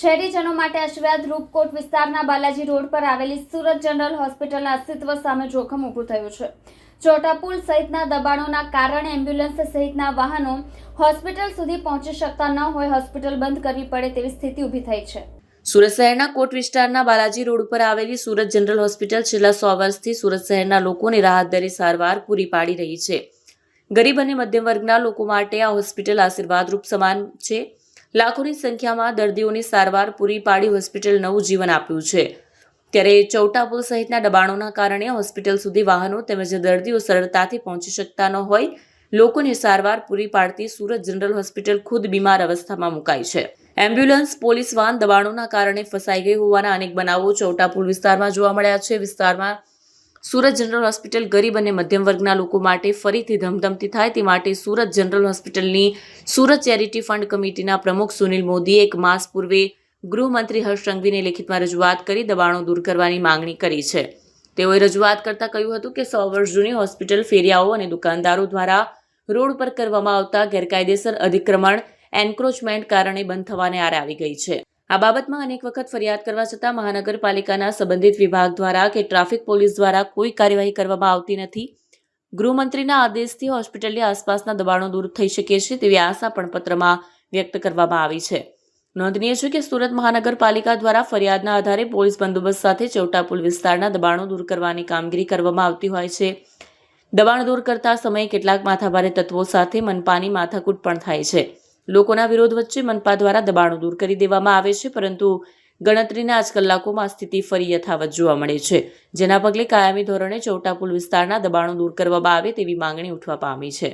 શહેરીજનો માટે અશ્વ્યાદ રૂપકોટ વિસ્તારના બાલાજી રોડ પર આવેલી સુરત જનરલ હોસ્પિટલના અસ્તિત્વ સામે જોખમ ઊભું થયું છે. ચોટાપુલ સહિતના દબાણોના કારણે એમ્બ્યુલન્સ સહિતના વાહનો હોસ્પિટલ સુધી પહોંચી શકતા ન હોય હોસ્પિટલ બંધ કરવી પડે તેવી સ્થિતિ ઊભી થઈ છે. સુરત શહેરના કોટ વિસ્તારના બાલાજી રોડ ઉપર આવેલી સુરત જનરલ હોસ્પિટલ છેલ્લા સો વર્ષથી સુરત શહેરના લોકોને રાહતદરી સારવાર પૂરી પાડી રહી છે. ગરીબ અને મધ્યમ વર્ગના લોકો માટે આ હોસ્પિટલ આશીર્વાદરૂપ સમાન છે. લાખોની સંખ્યામાં દર્દીઓની સારવાર પૂરી પાડી હોસ્પિટલ નવું જીવન આપ્યું છે. ત્યારે ચૌટાપુલ સહિતના દબાણોના કારણે હોસ્પિટલ સુધી વાહનો તેમજ દર્દીઓ સરળતાથી પહોંચી શકતા ન હોય. લોકોને સારવાર પૂરી પાડતી સુરત જનરલ હોસ્પિટલ ખુદ બીમાર અવસ્થામાં મુકાઈ છે. એમ્બ્યુલન્સ, પોલીસ વાહન દબાણોના કારણે ફસાઈ ગઈ હોવાના અનેક બનાવો ચૌટાપુલ વિસ્તારમાં જોવા મળ્યા છે. વિસ્તારમાં સુરત જનરલ હોસ્પિટલ ગરીબ અને મધ્યમ વર્ગના લોકો માટે ફરીથી ધમધમતી થાય તે માટે સુરત જનરલ હોસ્પિટલની સુરત ચેરિટી ફંડ કમિટીના પ્રમુખ સુનિલ મોદીએ એક માસ પૂર્વે ગૃહમંત્રી હર્ષ સંઘવીને લેખિતમાં રજૂઆત કરી દબાણો દૂર કરવાની માંગણી કરી છે. તેઓએ રજૂઆત કરતાં કહ્યું હતું કે સો વર્ષ જૂની હોસ્પિટલ ફેરિયાઓ અને દુકાનદારો દ્વારા રોડ પર કરવામાં આવતા ગેરકાયદેસર અધિક્રમણ, એન્ક્રોચમેન્ટ કારણે બંધ થવાને આરે આવી ગઈ છે. આ બાબતમાં અનેક વખત ફરિયાદ કરવા છતાં મહાનગરપાલિકાના સંબંધિત વિભાગ દ્વારા કે ટ્રાફિક પોલીસ દ્વારા કોઈ કાર્યવાહી કરવામાં આવતી નથી. ગૃહમંત્રીના આદેશથી હોસ્પિટલની આસપાસના દબાણો દૂર થઈ શકે છે તેવી આશા પણ પત્રમાં વ્યક્ત કરવામાં આવી છે. નોંધનીય છે કે સુરત મહાનગરપાલિકા દ્વારા ફરિયાદના આધારે પોલીસ બંદોબસ્ત સાથે ચૌટાપુલ વિસ્તારના દબાણો દૂર કરવાની કામગીરી કરવામાં આવતી હોય છે. દબાણ દૂર કરતા સમયે કેટલાક માથાભારે તત્વો સાથે મનપાની માથાકૂટ પણ થાય છે. લોકોના વિરોધ વચ્ચે મનપા દ્વારા દબાણો દૂર કરી દેવામાં આવે છે, પરંતુ ગણતરીના આજ કલાકોમાં સ્થિતિ ફરી યથાવત જોવા મળે છે. જેના પગલે કાયમી ધોરણે ચૌટાપુલ વિસ્તારના દબાણો દૂર કરવામાં આવે તેવી માંગણી ઉઠવા પામી છે.